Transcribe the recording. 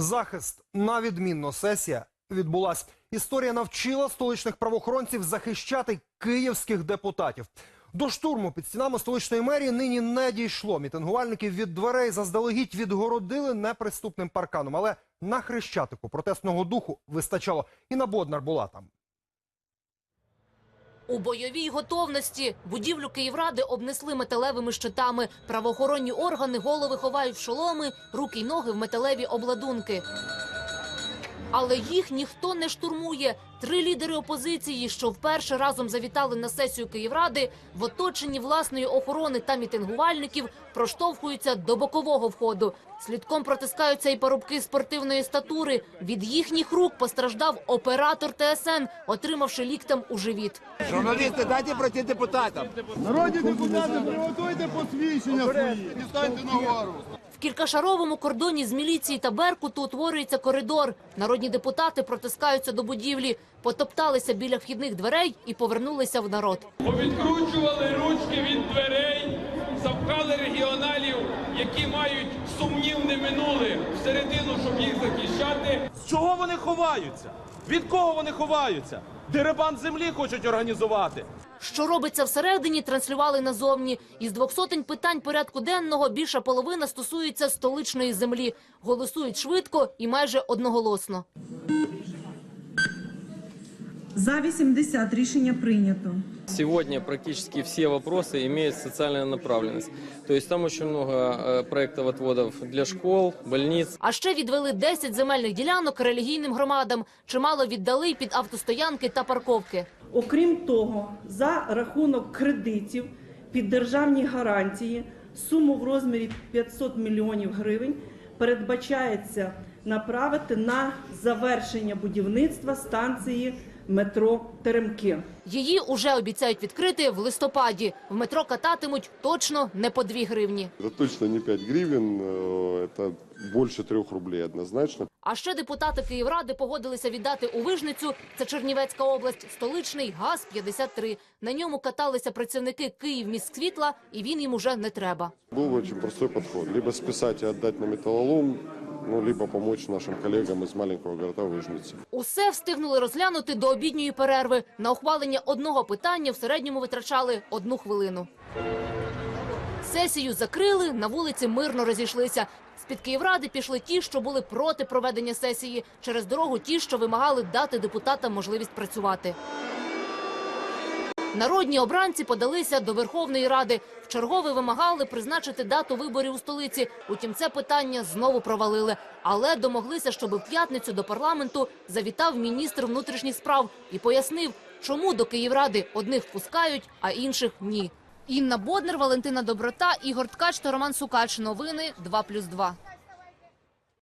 Захист на відмінно сесія відбулась. Історія навчила столичних правоохоронців захищати київських депутатів. До штурму під стінами столичної мерії нині не дійшло. Мітингувальників від дверей заздалегідь відгородили неприступним парканом. Але на хрещатику протестного духу вистачало. І на Боднар була там. У бойовій готовності будівлю Київради обнесли металевими щитами. Правоохоронні органи голови ховають в шоломи, руки й ноги в металеві обладунки. Але їх ніхто не штурмує. Три лідери опозиції, що вперше разом завітали на сесію Київради, в оточенні власної охорони та мітингувальників проштовхуються до бокового входу. Слідком протискаються і парубки спортивної статури. Від їхніх рук постраждав оператор ТСН, отримавши ліктем у живіт. Журналісти, дайте пройти депутатам. Народні депутати, приготуйте посвідчення свої. І станьте на гору. В кількашаровому кордоні з міліції та Беркуту утворюється коридор. Народні депутати протискаються до будівлі, потопталися біля вхідних дверей і повернулися в народ. Повідкручували ручки від дверей, запхали регіоналів, які мають сумнівне минуле всередину, щоб їх захищати. З чого вони ховаються? Від кого вони ховаються? Дерибан землі хочуть організувати. Що робиться всередині, транслювали назовні. Із двох сотень питань порядку денного більша половина стосується столичної землі. Голосують швидко і майже одноголосно. За 80 рішення прийнято. Сегодня практически все вопросы имеют социальную направленность. То есть там очень много э, проектов отводов для школ, больниц. А ще відвели 10 земельних ділянок релігійним громадам. Чимало віддали й під автостоянки та парковки. Окрім того, за рахунок кредитів під державні гарантії суму в розмірі 500 мільйонів гривень передбачається направити на завершення будівництва станції метро Теремки. Її уже обіцяють відкрити в листопаді. В метро кататимуть точно не по 2 гривні. Это точно не 5 гривен, э, это больше 3 рублей однозначно. А ще депутати Київради погодилися віддати у Вижницю, це Чернівецька область, столичний ГАЗ-53. На ньому каталися працівники Київміськсвітла, і він їм уже не треба. Был очень простой подход. Либо списать и отдать на металлолом, ну, либо помочь нашим коллегам из маленького города Выжницы. Усе встигнули розглянути до обідньої перерви. На ухвалення одного питання в середньому витрачали одну хвилину. Сесію закрили, на вулиці мирно розійшлися. З-під Київради пішли ті, що були проти проведення сесії. Через дорогу ті, що вимагали дати депутатам можливість працювати. Народні обранці подалися до Верховної Ради. Вчергове вимагали призначити дату виборів у столиці. Утім, це питання знову провалили. Але домоглися, щоб в п'ятницю до парламенту завітав міністр внутрішніх справ і пояснив, чому до Київради одних впускають, а інших ні. Інна Боднер, Валентина Доброта, Ігор Ткач та Роман Сукач. Новини 2+,2.